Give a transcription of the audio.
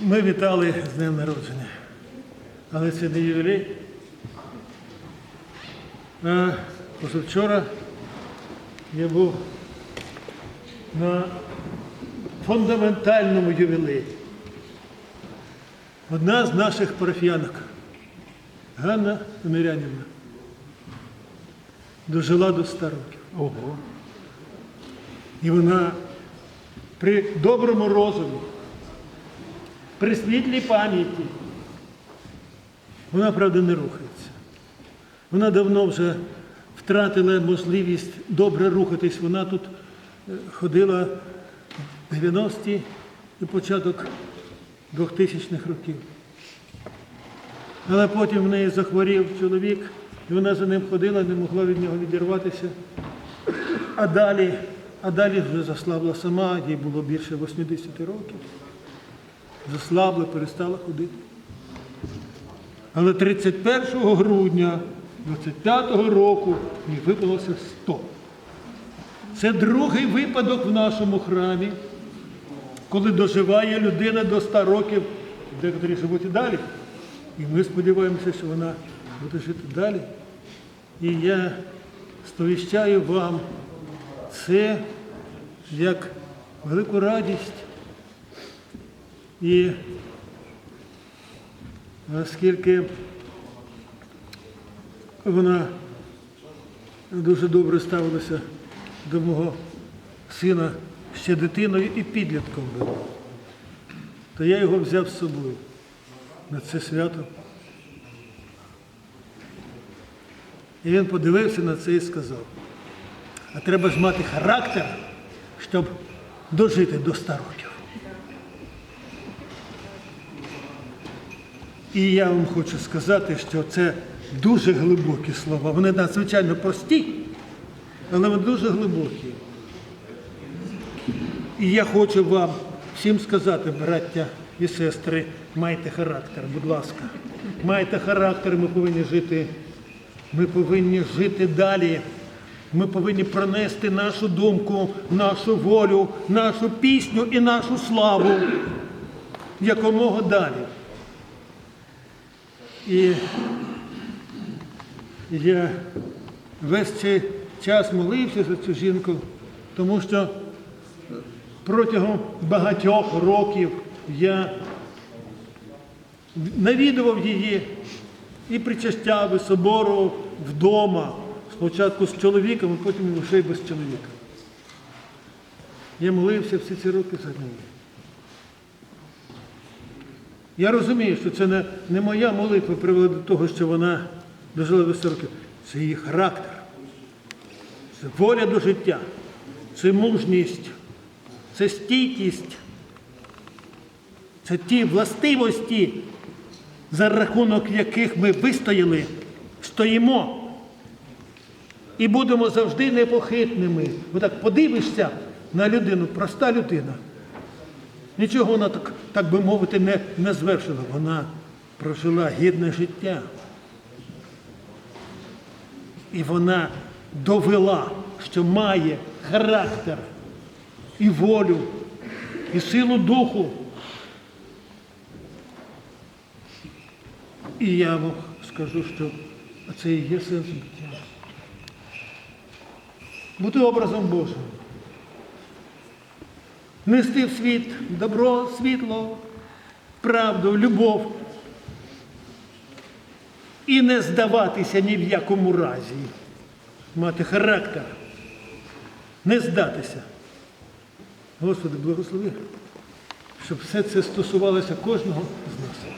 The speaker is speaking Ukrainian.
Ми вітали з днем народження. Але це не ювілей. А позавчора я був на фундаментальному ювілеї. Одна з наших парафіянок, Ганна Мирянівна, дожила до 100 років. Ого. І вона при доброму розумі, при світлій пам'яті, вона, правда, не рухається. Вона давно вже втратила можливість добре рухатись. Вона тут е, ходила 90-ті і початок 2000-х років. Але потім в неї захворів чоловік, і вона за ним ходила, не могла від нього відірватися. А далі, а далі вже заслабла сама, їй було більше 80 років. Заслабла, перестала ходити. Але 31 грудня 25-го року їй виповнилося 100. Це другий випадок в нашому храмі, коли доживає людина до 100 років, декотрі живуть і далі. І ми сподіваємося, що вона буде жити далі. І я сповіщаю вам це як велику радість. І оскільки вона дуже добре ставилася до мого сина ще дитиною і підлітком був, то я його взяв з собою на це свято. І він подивився на це і сказав, а треба ж мати характер, щоб дожити до 100 років. І я вам хочу сказати, що це дуже глибокі слова. Вони надзвичайно прості, але вони дуже глибокі. І я хочу вам всім сказати, браття і сестри, майте характер, будь ласка. Майте характер, ми повинні жити. Ми повинні жити далі. Ми повинні пронести нашу думку, нашу волю, нашу пісню і нашу славу якомога далі. І я весь цей час молився за цю жінку, тому що протягом багатьох років я навідував її і причастяв, і собору вдома. Спочатку з чоловіком, а потім лише й без чоловіка. Я молився всі ці роки за неї. Я розумію, що це не, не моя молитва привела до того, що вона дожила до 40 років. Це її характер, це воля до життя, це мужність, це стійкість, це ті властивості, за рахунок яких ми вистояли, стоїмо і будемо завжди непохитними. Отак подивишся на людину, проста людина. Нічого вона так, так би мовити, не, не звершила. Вона прожила гідне життя. І вона довела, що має характер і волю, і силу духу. І я вам скажу, що це і є сенс життя. Бути образом Божим. Нести в світ добро, світло, правду, любов. І не здаватися ні в якому разі. Мати характер. Не здатися. Господи, благослови, щоб все це стосувалося кожного з нас.